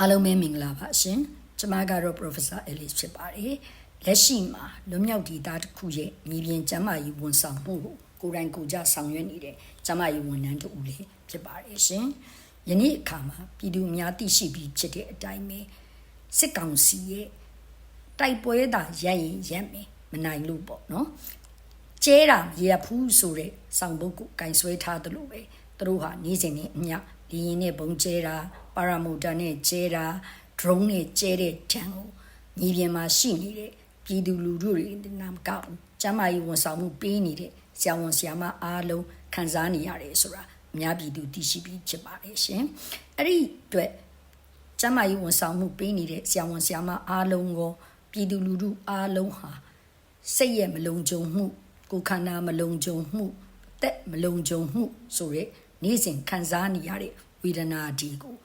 အားလုံးပဲမင်္ဂလာပါရှင်ကျမကတော့ Professor Ellis ဖြစ်ပါတယ်လက်ရှိမှာလွတ်မြောက်ဒေသတစ်ခုရဲ့မြေပြင်ကျမ်းမာရေးဝန်ဆောင်မှုကိုကိုယ်တိုင်ကိုယ်ကြဆောင်ရွက်နေတဲ့ကျမ်းမာရေးဝန်ထမ်းတူဦးလေးဖြစ်ပါတယ်ရှင်ယနေ့အခါမှာပြည်သူအများသိရှိပြီးဖြစ်တဲ့အတိုင်းပဲစစ်ကောင်စီရဲ့တိုက်ပွဲတာရက်ရင်ရက်မယ်မနိုင်လို့ပေါ့နော်ကျဲတာရဖူးဆိုတဲ့စောင်ဘုတ်ကိုကင်ဆွဲထားတယ်လို့ပဲသူတို့ဟာနေ့စဉ်နဲ့အမျှဒီရင်နဲ့ဘုံကျဲတာ ပါရာမိုတာနဲ့ကျဲတာ drone နဲ့ကျဲတဲ့တန်ကိုမြေပြင်မှာရှိနေတဲ့ပြည်သူလူထုတွေနာမကဘူးကျမ်းမာရေးဝန်ဆောင်မှုပေးနေတဲ့ဆရာဝန်ဆရာမအားလုံးခံစားနေရတယ်ဆိုတာအများပြည်သူသိရှိပြီးဖြစ်ပါတယ်ရှင်အဲ့ဒီအတွက်ကျမ်းမာရေးဝန်ဆောင်မှုပေးနေတဲ့ဆရာဝန်ဆရာမအားလုံးကိုပြည်သူလူထုအားလုံးဟာစိတ်ရဲ့မလုံခြုံမှုကိုယ်ခန္ဓာမလုံခြုံမှုအသက်မလုံခြုံမှုဆိုတဲ့နေ့စဉ်ခံစားနေရတဲ့ဝေဒနာဒီကို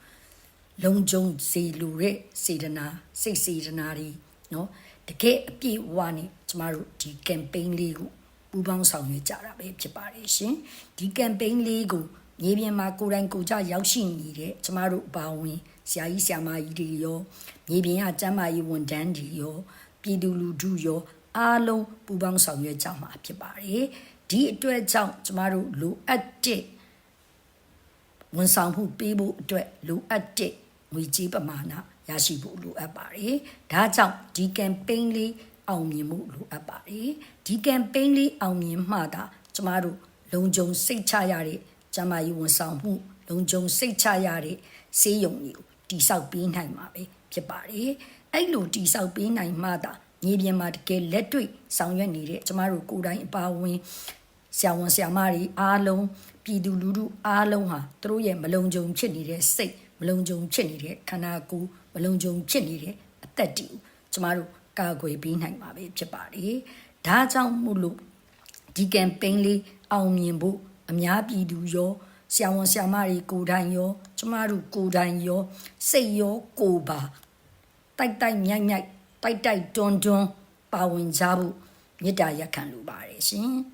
လုံခြုံစေလိုတဲ့စေတနာစိတ်စေတနာတွေเนาะတကယ်အပြည့်အဝနဲ့ကျမတို့ဒီ campaign လေးကိုပူးပေါင်းဆောင်ရွက်ကြတာပဲဖြစ်ပါတယ်ရှင်ဒီ campaign လေးကိုမြေပြင်မှာကိုယ်တိုင်ကိုယ်ကြရောက်ရှိနေတဲ့ကျမတို့အပါအဝင်ဆရာကြီးဆရာမကြီးတွေရောမြေပြင်ကကျမ်းမာရေးဝန်ထမ်းတွေရောပြည်သူလူထုရောအားလုံးပူးပေါင်းဆောင်ရွက်ကြမှာဖြစ်ပါတယ်ဒီအတွက်ကြောင့်ကျမတို့လိုအပ်တဲ့ဝန်ဆောင်မှုပေးဖို့အတွက်လိုအပ်တဲ့ ငွေကြေးပမာဏရရှိဖို့လိုအပ်ပါတယ်။ဒါကြောင့်ဒီ campaign လေးအောင်မြင်မှုလိုအပ်ပါတယ်။ဒီ campaign လေးအောင်မြင်မှသာကျမတို့လုံခြုံစိတ်ချရတဲ့ကျန်းမာရေးဝန်ဆောင်မှုလုံခြုံစိတ်ချရတဲ့ဆေးရုံတွေကိုတိစောက်ပေးနိုင်မှာပဲဖြစ်ပါတယ်။အဲ့လိုတိစောက်ပေးနိုင်မှသာမြေပြင်မှာတကယ်လက်တွေ့ဆောင်ရွက်နေတဲ့ကျမတို့ကိုယ်တိုင်အပါအဝင် ဆရာဝန်ဆရာမတွေအားလုံးပြည်သူလူထုအားလုံးဟာသူတို့ရဲ့မလုံခြုံဖြစ်နေတဲ့စိတ်မလုံခြုံဖြစ်နေတဲ့ခန္ဓာကိုယ်မလုံခြုံဖြစ်နေတဲ့အသက်တီကိုကျမတို့ကာကွယ်ပေးနိုင်မှာပဲဖြစ်ပါတယ်။ဒါကြောင့်မို့လို့ဒီ campaign လေးအောင်မြင်ဖို့အများပြည်သူရောဆရာဝန်ဆရာမတွေကိုယ်တိုင်ရော ကျမတို့ကိုယ်တိုင်ရောစိတ်ရောကိုယ်ပါတိုက်တိုက်မြိုက်မြိုက်တိုက်တိုက်တွန်းတွန်းပါဝင်ကြဖို့မေတ္တာရက်ခံလိုပါတယ်ရှင်